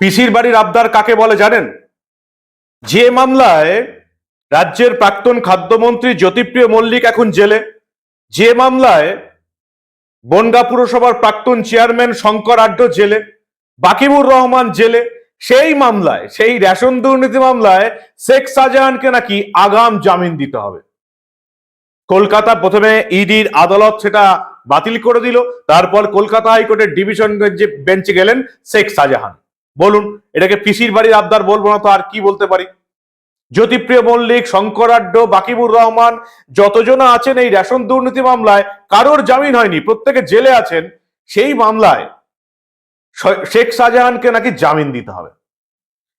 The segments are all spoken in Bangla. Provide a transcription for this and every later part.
পিসির বাড়ির আবদার কাকে বলে জানেন? যে মামলায় রাজ্যের প্রাক্তন খাদ্যমন্ত্রী জ্যোতিপ্রিয় মল্লিক এখন জেলে, যে মামলায় বনগা পুরসভার প্রাক্তন চেয়ারম্যান শঙ্কর আড্ড জেলে বাকিবুর রহমান জেলে, সেই মামলায়, সেই রেশন দুর্নীতি মামলায় শেখ শাহজাহানকে নাকি আগাম জামিন দিতে হবে। কলকাতা প্রথমে ইডির আদালত সেটা বাতিল করে দিল, তারপর কলকাতা হাইকোর্টের ডিভিশন বেঞ্চে গেলেন শেখ শাহজাহান। বলুন, এটাকে পিসির বাড়ির আবদার বলব না তো আর কি বলতে পারি? জ্যোতিপ্রিয় মল্লিক শঙ্করাড্ড বাকিবুর রহমান, যতজন আছেন এই রেশন দুর্নীতি মামলায়, কারোর জামিন হয়নি, প্রত্যেকে জেলে আছেন, সেই মামলায় শেখ শাহজাহানকে নাকি জামিন দিতে হবে।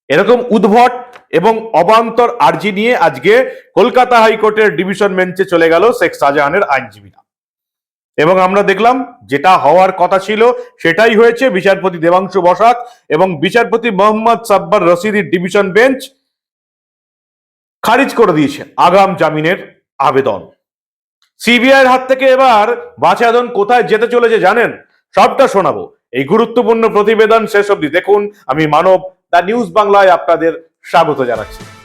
এরকম উদ্ভট এবং অবান্তর আর্জি নিয়ে আজকে কলকাতা হাইকোর্টের ডিভিশন বেঞ্চে চলে গেল শেখ শাহজাহানের আইনজীবীরা। এবং আমরা দেখলাম যেটা হওয়ার কথা ছিল, সেটাই হয়েছে বিচারপতি দেবাংশু বসাক এবং বিচারপতি মোহাম্মদ সাব্বার রশিদির ডিভিশন বেঞ্চ খারিজ করে দিয়েছে আগাম জামিনের আবেদন। সিবিআইয়ের হাত থেকে এবার বাছাদন কোথায় যেতে চলেছে জানেন? সবটা শোনাবো। এই গুরুত্বপূর্ণ প্রতিবেদন শেষ অবধি দেখুন। আমি মানব, দ্য নিউজ বাংলায় আপনাদের স্বাগত জানাচ্ছি।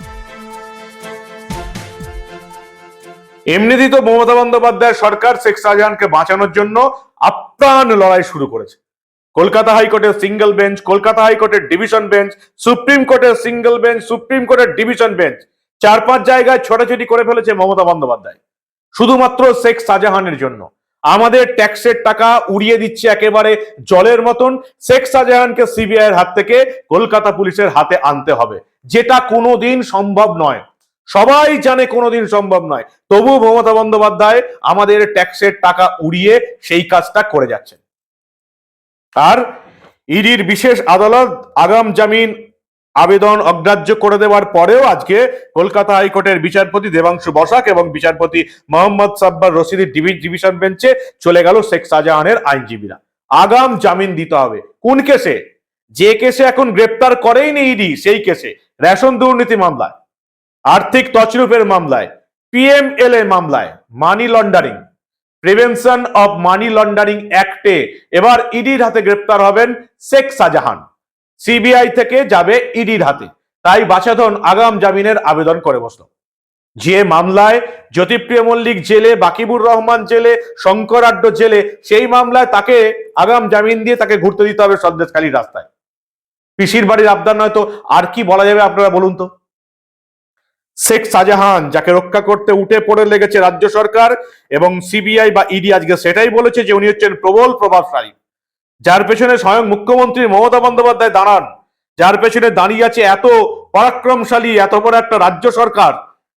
এমনিতেই তো মমতা বন্দ্যোপাধ্যায় সরকার শেখ শাহজাহানকে বাঁচানোর জন্য আপ্রাণ লড়াই শুরু করেছে। কলকাতা হাইকোর্টের সিঙ্গেল বেঞ্চ, কলকাতা হাইকোর্টের ডিভিশন বেঞ্চ, সুপ্রিম কোর্টের সিঙ্গেল বেঞ্চ, সুপ্রিম কোর্টের ডিভিশন বেঞ্চ, চার পাঁচ জায়গায় ছোটাছুটি করে ফেলেছে মমতা বন্দ্যোপাধ্যায়। শুধুমাত্র শেখ শাহজাহানের জন্য। আমাদের ট্যাক্সের টাকা উড়িয়ে দিচ্ছে একেবারে জলের মতন। শেখ শাহজাহানকে সিবিআই এর হাত থেকে কলকাতা পুলিশের হাতে আনতে হবে। যেটা কোনোদিন সম্ভব নয়। সবাই জানে কোনোদিন সম্ভব নয়। তবু মমতা বন্দ্যোপাধ্যায় আমাদের ট্যাক্সের টাকা উড়িয়ে সেই কাজটা করে যাচ্ছেন। আর ইডির বিশেষ আদালত আগাম জামিন আবেদন অগ্রাহ্য করে দেওয়ার পরেও আজকে কলকাতা হাইকোর্টের বিচারপতি দেবাংশু বসাক এবং বিচারপতি মোহাম্মদ সাব্বার রশিদির ডিভিশন বেঞ্চে চলে গেল শেখ শাহজাহানের আইনজীবীরা। আগাম জামিন দিতে হবে। কোন কেসে? যে কেসে এখন গ্রেপ্তার করেইনি ইডি, সেই কেসে। রেশন দুর্নীতি মামলায়। আর্থিক তছরূপের মামলায় পিএমএলএ মামলায় money laundering prevention of money laundering অ্যাক্টে এবার ইডির হাতে গ্রেপ্তার হবেন শেখ শাহজাহান। সিবিআই থেকে যাবে ইডির হাতে। তাই বাছাধন আগাম জামিনের আবেদন করে বসল। যে মামলায় জ্যোতিপ্রিয় মল্লিক জেলে, বাকিবুর রহমান জেলে শঙ্কর আড্ড জেলে, সেই মামলায় তাকে আগাম জামিন দিয়ে তাকে ঘুরতে দিতে হবে সন্দেশখালী রাস্তায়। পিসির বাড়ির আবদার নয় তো, আর কি বলা যাবে আপনারা বলুন তো? শেখ শাহজাহান, যাকে রক্ষা করতে উঠে পড়ে লেগেছে রাজ্য সরকার এবং সিবিআই বা ইডি আজকে সেটাই বলেছে যে উনি হচ্ছেন প্রবল প্রভাবশালী। যার পেছনে স্বয়ং মুখ্যমন্ত্রী মমতা বন্দ্যোপাধ্যায় দাঁড়ান, যার পেছনে দাঁড়িয়ে আছে এত পরাক্রমশালী, এত বড় একটা রাজ্য সরকার,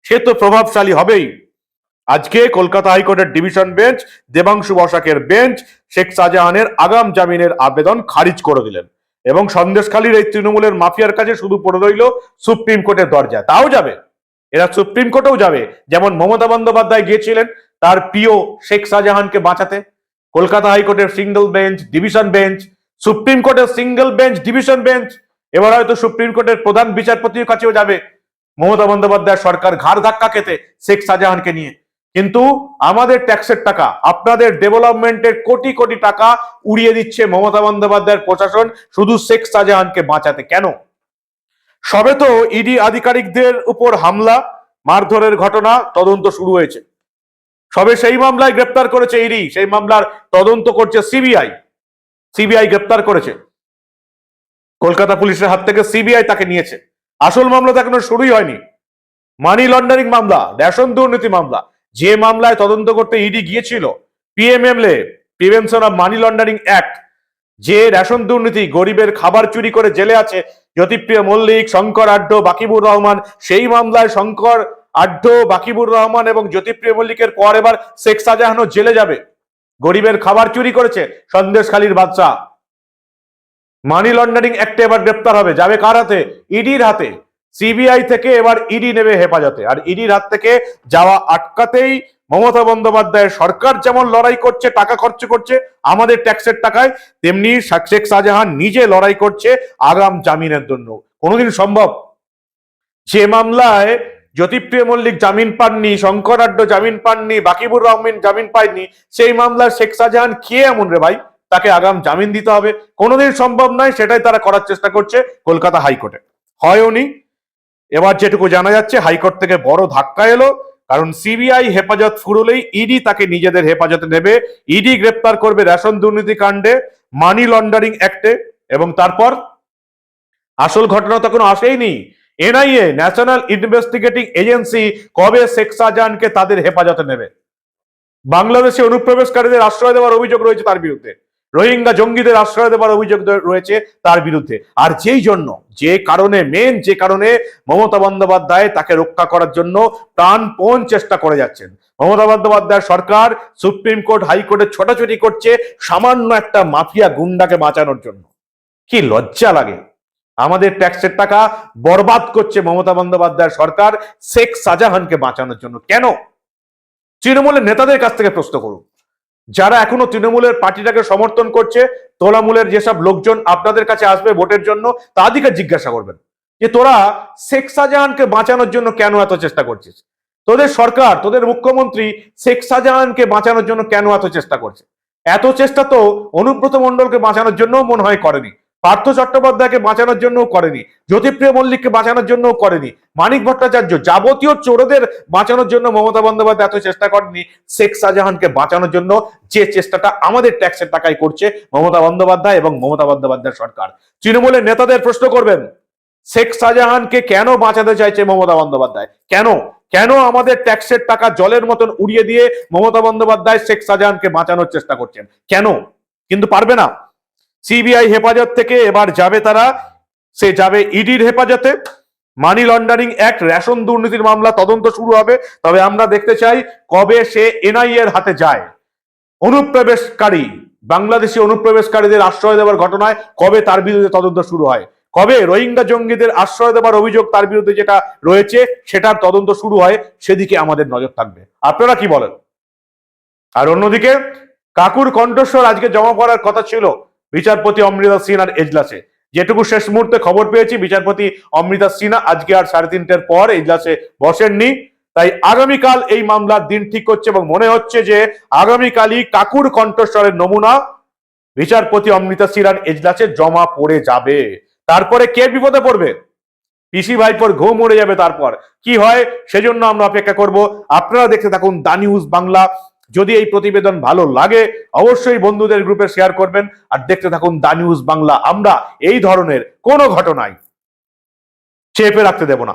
সে তো প্রভাবশালী হবেই। আজকে কলকাতা হাইকোর্টের ডিভিশন বেঞ্চ, দেবাংশু বসাকের বেঞ্চ, শেখ শাহজাহানের আগাম জামিনের আবেদন খারিজ করে দিলেন এবং সন্দেশখালীর এই তৃণমূলের মাফিয়ার কাছে শুধু পড়ে রইল সুপ্রিম কোর্টের দরজা তাও যাবে। এরা সুপ্রিম কোর্টেও যাবে। যেমন মমতা বন্দ্যোপাধ্যায় গিয়েছিলেন, তার প্রিয় শেখ শাহজাহানকে বাঁচাতে। কলকাতা হাইকোর্টের single bench, division bench, supreme কোর্টের সিঙ্গেল বেঞ্চ, ডিভিশন বেঞ্চ। এবার হয়তো সুপ্রিম কোর্টের প্রধান বিচারপতির কাছেও যাবে মমতা বন্দ্যোপাধ্যায় সরকার ঘাড় ধাক্কা খেতে শেখ শাহজাহানকে নিয়ে। কিন্তু আমাদের ট্যাক্সের টাকা, আপনাদের ডেভেলপমেন্টের কোটি কোটি টাকা উড়িয়ে দিচ্ছে মমতা বন্দ্যোপাধ্যায়ের প্রশাসন শুধু শেখ শাহজাহানকে বাঁচাতে। কেন? সবে তো ইডি আধিকারিকদের উপর হামলা, মারধরের ঘটনা, তদন্ত শুরু হয়েছে। সবে সেই মামলায় গ্রেপ্তার করেছে ইডি, সেই মামলার তদন্ত করছে সিবিআই। সিবিআই গ্রেপ্তার করেছে। কলকাতা পুলিশের হাত থেকে সিবিআই তাকে নিয়েছে। আসল মামলা তো এখনও শুরুই হয়নি। মানি লন্ডারিং মামলা, রেশন দুর্নীতি মামলা, যে মামলায় তদন্ত করতে ইডি গিয়েছিল, PMMLA, prevention of money laundering act যে রেশন দুর্নীতি গরিবের খাবার চুরি করে জেলে আছে, জ্যোতিপ্রিয় মল্লিক, শঙ্কর আড্ড, বাকিবুর রহমান, সেই মামলায় শঙ্কর আড্ড, বাকিবুর রহমান এবং জ্যোতিপ্রিয় মল্লিকের পর এবার শেখ শাহজাহানও জেলে যাবে। গরিবের খাবার চুরি করেছে সন্দেশখালীর বাদশাহ। মানি লন্ডারিং একটা এবার গ্রেপ্তার হবে। যাবে কার হাতে? ইডির হাতে। সিবিআই থেকে এবার ইডি নেবে হেফাজতে। আর ইডির হাত থেকে যাওয়া আটকাতেই মমতা বন্দ্যোপাধ্যায়ের সরকার যেমন লড়াই করছে, টাকা খরচ করছে, আমাদের ট্যাক্সের টাকায়, তেমনি শেখ শাহজাহান নিজে লড়াই করছে আগাম জামিনের জন্য। কোনোদিন সম্ভব? যে মামলায় জ্যোতিপ্রিয় মল্লিক জামিন পাননি, শঙ্কর আড্ড জামিন পাননি, বাকিবুর রহমান জামিন পায়নি, সেই মামলায় শেখ শাহজাহান কে এমন রে ভাই? তাকে আগাম জামিন দিতে হবে। কোনোদিন সম্ভব নয়, সেটাই তারা করার চেষ্টা করছে কলকাতা হাইকোর্টে। হয়ওনি এবার যেটুকু জানা যাচ্ছে, হাইকোর্ট থেকে বড় ধাক্কা এলো, কারণ সিবিআই হেফাজত ফুরলেই ইডি তাকে নিজেদের হেফাজতে নেবে। ইডি গ্রেপ্তার করবে রেশন দুর্নীতি কাণ্ডে, মানি লন্ডারিং অ্যাক্টে, এবং তারপর? আসল ঘটনা তখন আসেইনি। এনআইএ, ন্যাশনাল ইনভেস্টিগেটিং এজেন্সি, কবে শেখ শাহজাহানকে তাদের হেফাজতে নেবে? বাংলাদেশে অনুপ্রবেশকারীদের আশ্রয় দেওয়ার অভিযোগ রয়েছে তার বিরুদ্ধে। রোহিঙ্গা জঙ্গিদের আশ্রয় দেওয়ার অভিযোগ রয়েছে তার বিরুদ্ধে। আর যেই জন্য, যে কারণে মেন যে কারণে মমতা বন্দ্যোপাধ্যায় তাকে রক্ষা করার জন্য প্রাণপণ চেষ্টা করে যাচ্ছেন। মমতা বন্দ্যোপাধ্যায় সরকার সুপ্রিম কোর্ট হাইকোর্টে ছোটাছুটি করছে সামান্য একটা মাফিয়া গুন্ডাকে বাঁচানোর জন্য। কি লজ্জা লাগে। আমাদের ট্যাক্সের টাকা বরবাদ করছে মমতা বন্দ্যোপাধ্যায় সরকার শেখ শাহজাহানকে বাঁচানোর জন্য। কেন? তৃণমূলের নেতাদের কাছ থেকে প্রশ্ন করুন। যারা এখনও তৃণমূলের পার্টিটাকে সমর্থন করছে তোলামূলের যেসব লোকজন আপনাদের কাছে আসবে ভোটের জন্য, তাদেরকে জিজ্ঞাসা করবেন যে তোরা শেখ শাহজাহানকে বাঁচানোর জন্য কেন এত চেষ্টা করছিস? তোদের সরকার, তোদের মুখ্যমন্ত্রী শেখ শাহজাহানকে বাঁচানোর জন্য কেন এত চেষ্টা করছে? এত চেষ্টা তো অনুব্রত মণ্ডলকে বাঁচানোর জন্য মনে হয় করেনি। পার্থ চট্টোপাধ্যায়কে বাঁচানোর জন্য করেনি, জ্যোতিপ্রিয় মল্লিককে বাঁচানোর জন্য করেনি, মানিক ভট্টাচার্য যাবতীয় চোরদের বাঁচানোর জন্য মমতা বন্দ্যোপাধ্যায় এত চেষ্টা করেনি শেখ শাহজাহানকে বাঁচানোর জন্য যে চেষ্টাটা আমাদের ট্যাক্সের টাকায় করছে মমতা বন্দ্যোপাধ্যায় এবং মমতা বন্দ্যোপাধ্যায় সরকার। তৃণমূলের নেতাদের প্রশ্ন করবেন, শেখ শাহজাহানকে কেন বাঁচাতে চাইছে মমতা বন্দ্যোপাধ্যায়? কেন? কেন আমাদের ট্যাক্সের টাকা জলের মতন উড়িয়ে দিয়ে মমতা বন্দ্যোপাধ্যায় শেখ শাহজাহানকে বাঁচানোর চেষ্টা করছেন? কেন? কিন্তু পারবে না। সিবিআই হেফাজত থেকে এবার যাবে তারা। সে যাবে ইডির হেফাজতে। মানি লন্ডারিং অ্যাক্ট, রেশন দুর্নীতির মামলা, তদন্ত শুরু হবে। তবে আমরা দেখতে চাই কবে সে এনআইএ এর হাতে যায়। অনুপ্রবেশকারী, বাংলাদেশি অনুপ্রবেশকারীদের আশ্রয় দেওয়ার ঘটনায় কবে তার বিরুদ্ধে তদন্ত শুরু হয়? কবে রোহিঙ্গা জঙ্গিদের আশ্রয় দেওয়ার অভিযোগ তার বিরুদ্ধে যেটা রয়েছে, সেটার তদন্ত শুরু হয়, সেদিকে আমাদের নজর থাকবে। আপনারা কি বলেন? আর অন্যদিকে, কাকুর কণ্ঠস্বর আজকে জমা করার কথা ছিল। বিচারপতি অমৃতা সিনহার এজলাসে। যেটুকু শেষ মুহূর্তে খবর পেয়েছি, বিচারপতি অমৃতা সিনহা আজকে আর সাড়ে তিনটের পর এজলাসে বসেননি। তাই আগামীকাল এই মামলার দিন ঠিক হচ্ছে এবং মনে হচ্ছে যে আগামীকালই কাকুর কণ্ঠস্বরের নমুনা বিচারপতি অমৃতা সিনহার এজলাসে জমা পড়ে যাবে। তারপরে কে বিপদে পড়বে? পিসি ভাইপোর ঘুম উড়ে যাবে তারপর। কি হয়? সেজন্য আমরা অপেক্ষা করব। আপনারা দেখতে থাকুন দা নিউজ বাংলা। যদি এই প্রতিবেদন ভালো লাগে, অবশ্যই বন্ধুদের গ্রুপে শেয়ার করবেন। আর দেখতে থাকুন দা নিউজ বাংলা। আমরা এই ধরনের কোনো ঘটনায় চেপে রাখতে দেব না।